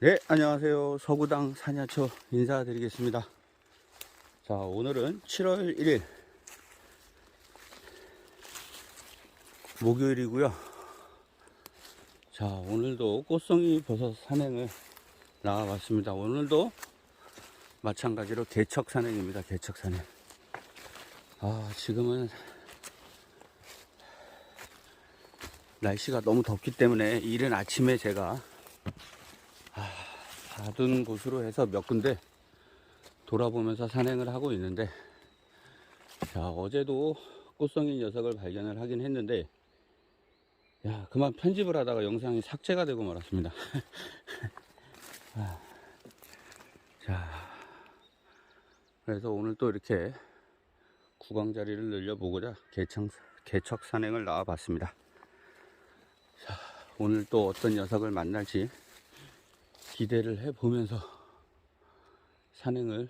네, 안녕하세요. 서구당 사냐초 인사드리겠습니다. 자, 오늘은 7월 1일 목요일이고요. 자, 오늘도 꽃송이 버섯 산행을 나와봤습니다. 오늘도 마찬가지로 개척 산행입니다. 개척 산행. 아, 지금은 날씨가 너무 덥기 때문에 이른 아침에 제가 받은 곳으로 해서 몇 군데 돌아보면서 산행을 하고 있는데 자 어제도 꽃송이 녀석을 발견을 하긴 했는데 야 그만 편집을 하다가 영상이 삭제가 되고 말았습니다. 아, 자 그래서 오늘 또 이렇게 구강 자리를 늘려보고자 개척, 개척 산행을 나와 봤습니다. 자 오늘 또 어떤 녀석을 만날지 기대를 해보면서 산행을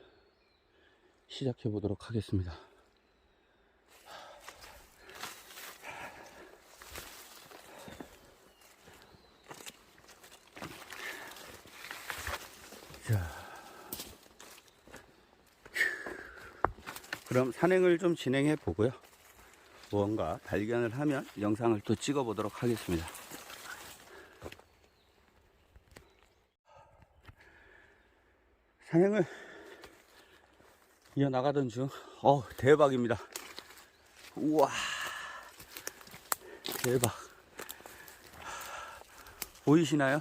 시작해 보도록 하겠습니다. 자, 그럼 산행을 좀 진행해 보고요. 무언가 발견을 하면 영상을 또 찍어 보도록 하겠습니다. 산행을 이어나가던 중, 어 대박입니다. 우와, 대박. 보이시나요?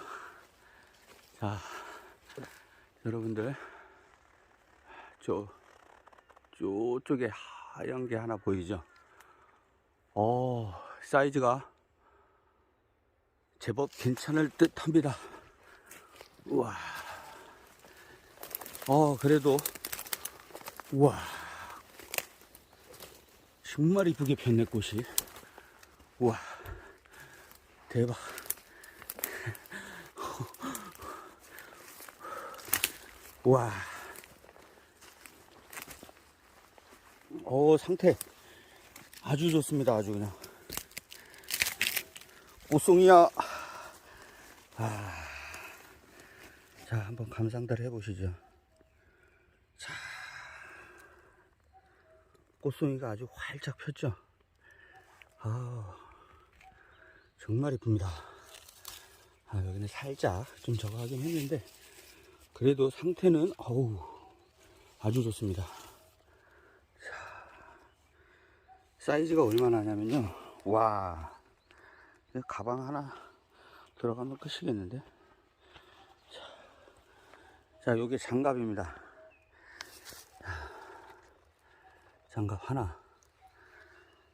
자, 여러분들, 저, 저쪽에 하얀 게 하나 보이죠? 어, 사이즈가 제법 괜찮을 듯 합니다. 우와. 어, 그래도, 우와. 정말 이쁘게 폈네, 꽃이. 우와. 대박. 우와. 어, 상태 아주 좋습니다, 아주 그냥. 꽃송이야. 아. 자, 한번 감상들 해보시죠. 꽃송이가 아주 활짝 폈죠. 아, 정말 이쁩니다. 아, 여기는 살짝 좀 저거 하긴 했는데, 그래도 상태는, 어우, 아주 좋습니다. 자, 사이즈가 얼마나 하냐면요. 와, 가방 하나 들어가면 끝이겠는데. 자, 자 요게 장갑입니다. 장갑 하나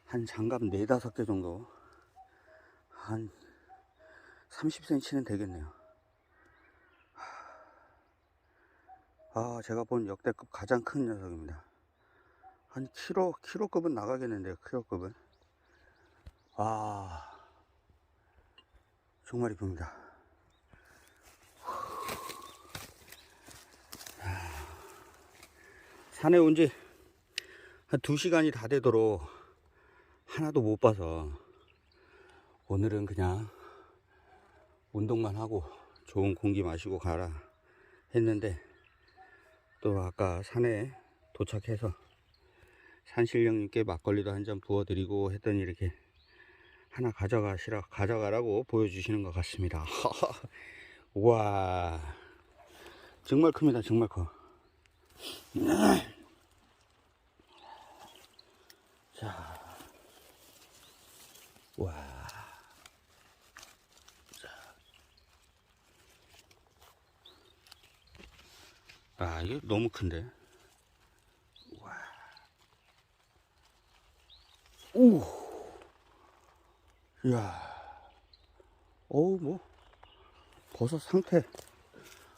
한 장갑 네다섯 개 정도 한 30cm는 되겠네요. 아 제가 본 역대급 가장 큰 녀석입니다. 한 키로 키로급은 나가겠는데요 키로급은? 아 정말 이쁩니다. 산에 온지 한 2시간이 다 되도록 하나도 못 봐서 오늘은 그냥 운동만 하고 좋은 공기 마시고 가라 했는데 또 아까 산에 도착해서 산신령님께 막걸리도 한 잔 부어드리고 했더니 이렇게 하나 가져가시라 가져가라고 보여주시는 것 같습니다. 와 정말 큽니다 정말 커. 자, 와. 자. 아, 이게 너무 큰데. 와. 오. 이야. 어우, 뭐. 버섯 상태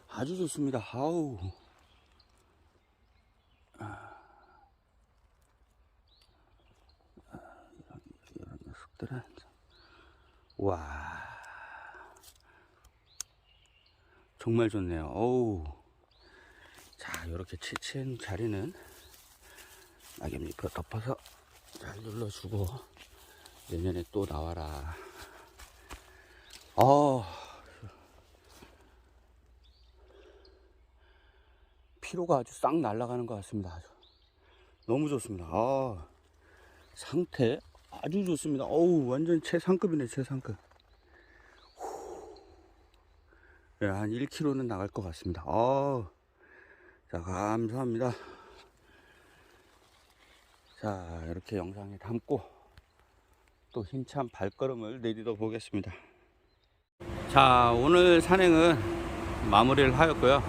아주 좋습니다. 아우. 녀석들은 와 정말 좋네요 어우 자 이렇게 치친 자리는 낙엽잎을 덮어서 잘 눌러주고 내년에 또 나와라 어 피로가 아주 싹 날아가는 것 같습니다. 아주. 너무 좋습니다. 아, 상태 아주 좋습니다. 어우, 완전 최상급이네, 최상급. 예, 한 1km는 나갈 것 같습니다. 아, 자, 감사합니다. 자, 이렇게 영상에 담고 또 힘찬 발걸음을 내디뎌 보겠습니다. 자, 오늘 산행은 마무리를 하였고요.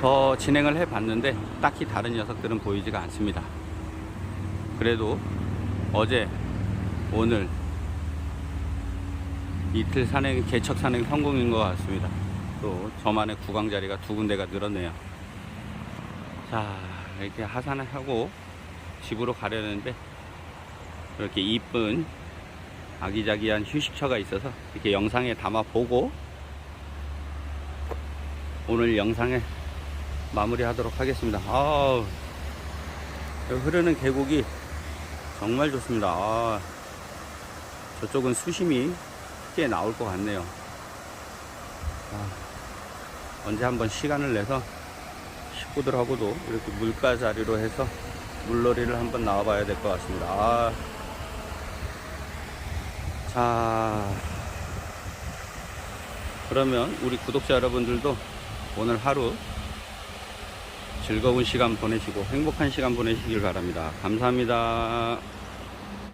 더 진행을 해 봤는데 딱히 다른 녀석들은 보이지가 않습니다. 그래도 어제, 오늘 이틀 산행, 개척 산행 성공인 것 같습니다. 또 저만의 구강 자리가 두 군데가 늘었네요. 자, 이렇게 하산을 하고 집으로 가려는데 이렇게 이쁜 아기자기한 휴식처가 있어서 이렇게 영상에 담아 보고 오늘 영상에 마무리하도록 하겠습니다. 여기 흐르는 계곡이 정말 좋습니다. 아, 저쪽은 수심이 꽤 나올 것 같네요. 아, 언제 한번 시간을 내서 식구들하고도 이렇게 물가 자리로 해서 물놀이를 한번 나와봐야 될 것 같습니다. 아, 자, 그러면 우리 구독자 여러분들도 오늘 하루 즐거운 시간 보내시고 행복한 시간 보내시길 바랍니다. 감사합니다.